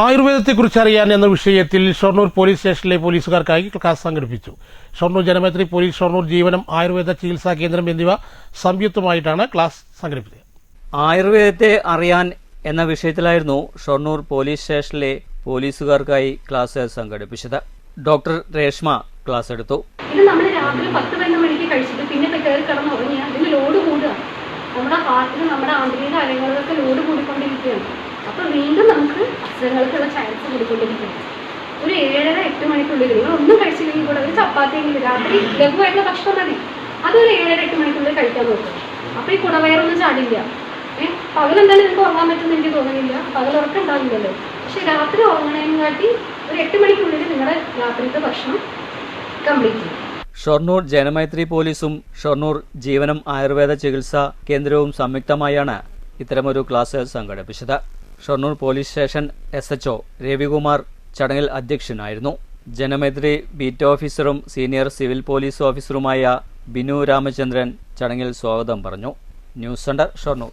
ആയുർവേദത്തെക്കുറിച്ച് അറിയാൻ എന്ന വിഷയത്തിൽ ഷൊർണൂർ പോലീസ് സ്റ്റേഷനിലെ പോലീസുകാർക്കായി ക്ലാസ് സംഘടിപ്പിച്ചു. ഷൊർണൂർ ജനമൈത്രി പോലീസ് ഷൊർണൂർ ജീവനം ആയുർവേദ ചികിത്സാ കേന്ദ്രം എന്നിവ സംയുക്തമായിട്ടാണ് ക്ലാസ് സംഘടിപ്പിച്ചത്. ആയുർവേദത്തെ അറിയാൻ എന്ന വിഷയത്തിലായിരുന്നു ഷൊർണൂർ പോലീസ് സ്റ്റേഷനിലെ പോലീസുകാർക്കായി ക്ലാസ് സംഘടിപ്പിച്ചത്. ഡോക്ടർ രേഷ്മ ക്ലാസ് എടുത്തു. ഇത് നമ്മൾ രാത്രി പത്ത് പതിനൊന്ന് മണിക്ക് കഴിച്ചിട്ട് പിന്നെ കയറി കിടന്ന് ഉറങ്ങിയാൽ ഇതിന് ലോഡ് കൂടുക. നമ്മുടെ ഹാർട്ടിന് നമ്മുടെ ആന്തരിക കാര്യങ്ങളിലൊക്കെ ലോഡ് കൂടിക്കൊണ്ടിരിക്കുകയാണ്. അപ്പോൾ വീണ്ടും നമുക്ക് അസുഖങ്ങൾക്കുള്ള ചാൻസ് കൂടിക്കൊണ്ടിരിക്കുകയാണ് ഒരു ഏഴര എട്ട് മണിക്കുള്ളിൽ നിങ്ങൾ ഒന്നും കഴിച്ചില്ലെങ്കിൽ കൂടെ ഒരു ചപ്പാത്തിയെങ്കിലും രാത്രി ലഘുവായിട്ടുള്ള ഭക്ഷണം മതി അതൊരു ഏഴര എട്ട് മണിക്കുള്ളിൽ കഴിക്കാൻ നോക്കും അപ്പോൾ ഈ കുടവയറൊന്നും ചാടില്ല. ഏഹ് പകലെന്തായാലും നിങ്ങൾക്ക് ഉറങ്ങാൻ പറ്റുമെന്ന് എനിക്ക് തോന്നുന്നില്ല. പകൽ ഉറക്കുണ്ടാവില്ലല്ലോ പക്ഷെ രാത്രി ഉറങ്ങണേനും കാട്ടി ഒരു എട്ട് മണിക്കുള്ളിൽ നിങ്ങളുടെ രാത്രിത്തെ ഭക്ഷണം കംപ്ലീറ്റ് ചെയ്യും. ഷൊർണൂർ ജനമൈത്രി പോലീസും ഷൊർണൂർ ജീവനം ആയുർവേദ ചികിത്സാ കേന്ദ്രവും സംയുക്തമായാണ് ഇത്തരമൊരു ക്ലാസ് സംഘടിപ്പിച്ചത്. Shoranur police station S HO Ravikumar ചടങ്ങിൽ അധ്യക്ഷനായിരുന്നു. ജനമൈത്രി ബീറ്റ് ഓഫീസറും സീനിയർ സിവിൽ പോലീസ് ഓഫീസറുമായ ബിനു രാമചന്ദ്രൻ ചടങ്ങിൽ സ്വാഗതം പറഞ്ഞു. News centre Shoranur.